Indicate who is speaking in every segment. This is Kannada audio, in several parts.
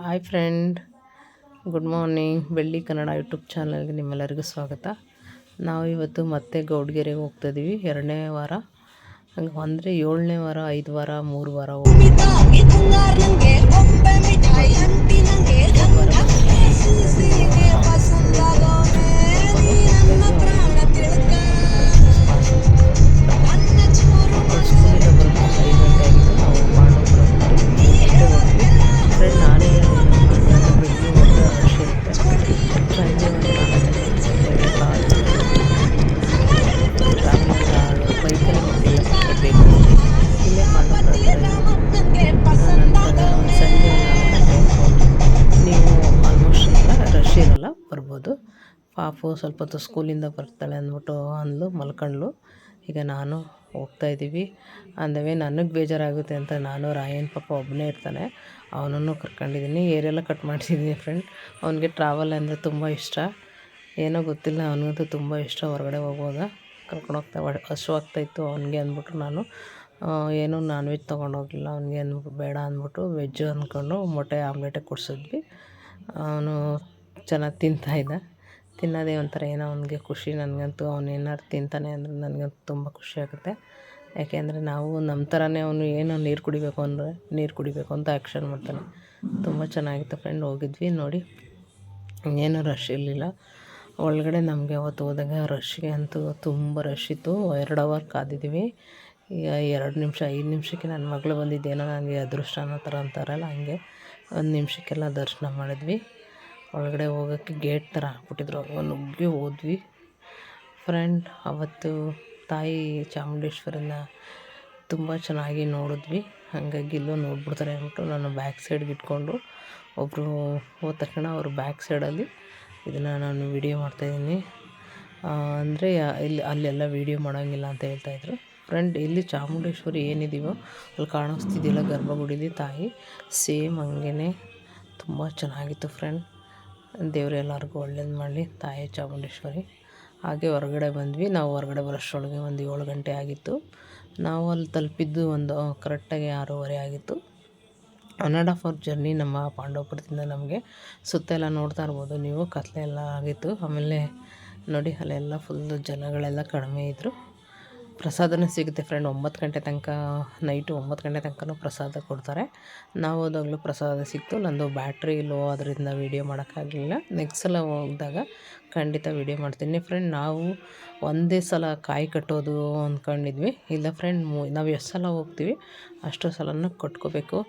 Speaker 1: Hi friend, good morning. ಬೆಳ್ಳಿ ಕನ್ನಡ ಯೂಟ್ಯೂಬ್ ಚಾನಲ್ಗೆ ನಿಮ್ಮೆಲ್ಲರಿಗೂ ಸ್ವಾಗತ. ನಾವು ಇವತ್ತು ಮತ್ತೆ ಗೌಡ್ಗೆರೆಗೆ ಹೋಗ್ತಾ ಇದ್ದೀವಿ ಎರಡನೇ ವಾರ, ಹಂಗೆ ಅಂದರೆ ಏಳನೇ ವಾರ, ಐದು ವಾರ, ಮೂರು ವಾರ ಹೋಗ್- ಇರಲ್ಲ ಬರ್ಬೋದು. ಪಾಪು ಸ್ವಲ್ಪ ಹೊತ್ತು ಸ್ಕೂಲಿಂದ ಬರ್ತಾಳೆ ಅಂದ್ಬಿಟ್ಟು ಅಂದ್ಲು ಮಲ್ಕೊಂಡ್ಳು ಈಗ ನಾನು ಹೋಗ್ತಾ ಇದ್ದೀವಿ. ಅಂದವೇ ನನಗೆ ಬೇಜಾರಾಗುತ್ತೆ ಅಂತ ನಾನು ರಾಯನ್ ಪಾಪ ಒಬ್ಬನೇ ಇರ್ತಾನೆ. ಅವನನ್ನು ಕರ್ಕೊಂಡಿದ್ದೀನಿ. ಏರೆಲ್ಲ ಕಟ್ ಮಾಡಿಸಿದ್ದೀನಿ ಫ್ರೆಂಡ್ ಅವನಿಗೆ ಟ್ರಾವೆಲ್ ಅಂದರೆ ತುಂಬ ಇಷ್ಟ. ಏನೋ ಗೊತ್ತಿಲ್ಲ, ಅವನಿಗಂತೂ ತುಂಬ ಇಷ್ಟ. ಹೊರಗಡೆ ಹೋಗುವಾಗ ಕರ್ಕೊಂಡು ಹೋಗ್ತಾ ಹಸುವಾಗ್ತಾಯಿತ್ತು ಅವನಿಗೆ ಅಂದ್ಬಿಟ್ಟು ನಾನು. ಏನು ನಾನ್ ವೆಜ್ ತೊಗೊಂಡೋಗಿಲ್ಲ ಅವನಿಗೆ ಅಂದ್ಬಿಟ್ಟು, ಬೇಡ ಅಂದ್ಬಿಟ್ಟು ವೆಜ್ಜು ಅಂದ್ಕೊಂಡು ಮೊಟ್ಟೆ ಆಮ್ಲೆಟೇ ಕೊಡಿಸಿದ್ವಿ. ಅವನು ಚೆನ್ನಾಗಿ ತಿಂತಾಯಿದ್ದ ತಿನ್ನೋದೇ ಒಂಥರ ಏನೋ ಅವನಿಗೆ ಖುಷಿ, ನನಗಂತೂ ಅವನು ಏನಾದ್ರು ತಿಂತಾನೆ ಅಂದರೆ ನನಗಂತೂ ತುಂಬ ಖುಷಿ ಆಗುತ್ತೆ. ಯಾಕೆಂದರೆ ನಾವು ನಮ್ಮ ಥರನೇ ಅವನು ಏನೋ ನೀರು ಕುಡಿಬೇಕು ಅಂದರೆ ನೀರು ಕುಡಿಬೇಕು ಅಂತ ಆ್ಯಕ್ಷನ್ ಮಾಡ್ತಾನೆ. ತುಂಬ ಚೆನ್ನಾಗಿತ್ತು ಫ್ರೆಂಡ್, ಹೋಗಿದ್ವಿ ನೋಡಿ. ಏನೂ ರಶ್ ಇರಲಿಲ್ಲ. ಒಳಗಡೆ ನಮಗೆ ಅವತ್ತು ಹೋದಾಗ ರಶ್ಗೆ ಅಂತೂ ತುಂಬ ರಶ್ ಇತ್ತು. ಎರಡು ಅವರ್ ಕಾದಿದ್ದೀವಿ ಈಗ ಎರಡು ನಿಮಿಷ, ಐದು ನಿಮಿಷಕ್ಕೆ ನನ್ನ ಮಗಳು ಬಂದಿದ್ದೇನೋ ನನಗೆ ಅದೃಷ್ಟ ಅನ್ನೋ ಥರ ಅಂತಾರಲ್ಲ, ಹಂಗೆ ಒಂದು ನಿಮಿಷಕ್ಕೆಲ್ಲ ದರ್ಶನ ಮಾಡಿದ್ವಿ. ಒಳಗಡೆ ಹೋಗೋಕ್ಕೆ ಗೇಟ್ ಥರ ಹಾಕ್ಬಿಟ್ಟಿದ್ರು. ಅವಾಗ ನುಗ್ಗಿ ಹೋದ್ವಿ. ಫ್ರೆಂಡ್ ಅವತ್ತು ತಾಯಿ ಚಾಮುಂಡೇಶ್ವರಿನ ತುಂಬ ಚೆನ್ನಾಗಿ ನೋಡಿದ್ವಿ. ಹಾಗಾಗಿ ಇಲ್ಲೂ ನೋಡ್ಬಿಡ್ತಾರೆ ಅಂದ್ಬಿಟ್ಟು ನಾನು ಬ್ಯಾಕ್ ಸೈಡ್ಗೆ ಇಟ್ಕೊಂಡು ಒಬ್ಬರು ಹೋದ ತಕ್ಷಣ ಅವ್ರ ಬ್ಯಾಕ್ ಸೈಡಲ್ಲಿ ಇದನ್ನು ನಾನು ವಿಡಿಯೋ ಮಾಡ್ತಾಯಿದ್ದೀನಿ ಅಂದರೆ ಇಲ್ಲಿ ಅಲ್ಲೆಲ್ಲ ವೀಡಿಯೋ ಮಾಡೋಂಗಿಲ್ಲ ಅಂತ ಹೇಳ್ತಾಯಿದ್ರು ಫ್ರೆಂಡ್ ಇಲ್ಲಿ ಚಾಮುಂಡೇಶ್ವರಿ ಏನಿದೆಯೋ ಅಲ್ಲಿ ಕಾಣಿಸ್ತಿದ್ದಿಲ್ಲ ಗರ್ಭಗುಡಿಲಿ ತಾಯಿ, ಸೇಮ್ ಹಂಗೇ ತುಂಬ ಚೆನ್ನಾಗಿತ್ತು ಫ್ರೆಂಡ್ ದೇವ್ರು ಎಲ್ಲರಿಗೂ ಒಳ್ಳೇದು ಮಾಡಲಿ. ತಾಯಿ ಚಾಮುಂಡೇಶ್ವರಿ. ಹಾಗೆ ಹೊರಗಡೆ ಬಂದ್ವಿ. ನಾವು ಹೊರಗಡೆ ಬರೋಷ್ಟರೊಳಗೆ ಒಂದು ಏಳು ಗಂಟೆ ಆಗಿತ್ತು. ನಾವು ಅಲ್ಲಿ ತಲುಪಿದ್ದು ಒಂದು ಕರೆಕ್ಟಾಗಿ ಆರೂವರೆ ಆಗಿತ್ತು. One and half hour journey ನಮ್ಮ ಪಾಂಡವಪುರದಿಂದ ನಮಗೆ. ಸುತ್ತ ಎಲ್ಲ ನೋಡ್ತಾ ಇರ್ಬೋದು ನೀವು. ಕತ್ಲೆ ಎಲ್ಲ ಆಗಿತ್ತು. ಆಮೇಲೆ ನೋಡಿ ಅಲ್ಲೆಲ್ಲ ಫುಲ್ಲು ಜನಗಳೆಲ್ಲ ಕಡಿಮೆ ಇದ್ದರು ಪ್ರಸಾದನೂ ಸಿಗುತ್ತೆ ಫ್ರೆಂಡ್ ಒಂಬತ್ತು ಗಂಟೆ ತನಕ ನೈಟು ಒಂಬತ್ತು ಗಂಟೆ ತನಕನೂ ಪ್ರಸಾದ ಕೊಡ್ತಾರೆ. ನಾವು ಹೋದಾಗಲೂ ಪ್ರಸಾದ ಸಿಕ್ತು. ನಂದು ಬ್ಯಾಟ್ರಿ ಲೋ ಅದರಿಂದ ವೀಡಿಯೋ ಮಾಡೋಕ್ಕಾಗಲಿಲ್ಲ. ನೆಕ್ಸ್ಟ್ ಸಲ ಹೋದಾಗ ಖಂಡಿತ ವೀಡಿಯೋ ಮಾಡ್ತೀನಿ. ಫ್ರೆಂಡ್ ನಾವು ಒಂದೇ ಸಲ ಕಾಯಿ ಕಟ್ಟೋದು ಅಂದ್ಕೊಂಡಿದ್ವಿ ಇಲ್ಲ ಫ್ರೆಂಡ್ ನಾವು ಎಷ್ಟು ಸಲ ಹೋಗ್ತೀವಿ, ಅಷ್ಟು ಸಲನೂ ಕಟ್ಕೋಬೇಕು.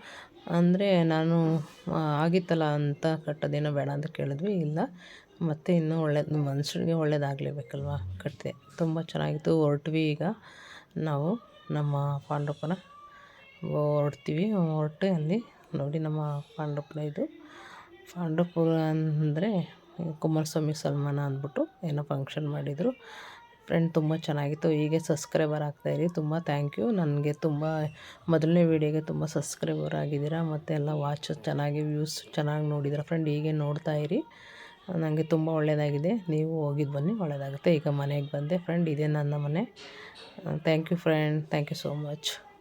Speaker 1: ಅಂದರೆ ನಾನು ಆಗಿತ್ತಲ್ಲ ಅಂತ ಕಟ್ಟೋದೇನೋ ಬೇಡ ಅಂತ ಕೇಳಿದ್ವಿ. ಇಲ್ಲ ಮತ್ತು ಇನ್ನೂ ಒಳ್ಳೇದು, ಮನುಷ್ಯರಿಗೆ ಒಳ್ಳೇದಾಗಲೇಬೇಕಲ್ವ? ಕಟ್ಟಿದೆ ತುಂಬ ಚೆನ್ನಾಗಿತ್ತು. ಹೊರಟ್ವಿ ಈಗ ನಾವು. ನಮ್ಮ ಪಾಂಡವಪುರ ಹೊರಡ್ತೀವಿ ಹೊರಟು ಅಲ್ಲಿ ನೋಡಿ ನಮ್ಮ ಪಾಂಡವಪುರ ಇದು. ಪಾಂಡವಪುರ ಅಂದರೆ ಕುಮಾರಸ್ವಾಮಿ ಸಲ್ಮಾನ ಅಂದ್ಬಿಟ್ಟು ಏನೋ ಫಂಕ್ಷನ್ ಮಾಡಿದರು. ಫ್ರೆಂಡ್ ತುಂಬ ಚೆನ್ನಾಗಿತ್ತು. ಹೀಗೆ ಸಬ್ಸ್ಕ್ರೈಬರ್ ಆಗ್ತಾಯಿರಿ ತುಂಬ ಥ್ಯಾಂಕ್ ಯು ನನಗೆ ತುಂಬ, ಮೊದಲನೇ ವೀಡಿಯೋಗೆ ತುಂಬ ಸಬ್ಸ್ಕ್ರೈಬರ್ ಆಗಿದ್ದೀರಾ. ಮತ್ತು ಎಲ್ಲ ವಾಚ್ ಚೆನ್ನಾಗಿ ವ್ಯೂಸ್ ಚೆನ್ನಾಗಿ ನೋಡಿದ್ದೀರಾ. ಫ್ರೆಂಡ್ ಹೀಗೆ ನೋಡ್ತಾಯಿರಿ ನನಗೆ ತುಂಬ ಒಳ್ಳೆಯದಾಗಿದೆ. ನೀವು ಹೋಗಿದ್ದು ಬನ್ನಿ, ಒಳ್ಳೆಯದಾಗುತ್ತೆ. ಈಗ ಮನೆಗೆ ಬಂದೆ. ಫ್ರೆಂಡ್ ಇದೇ ನನ್ನ ಮನೆ. Thank you friend thank you so much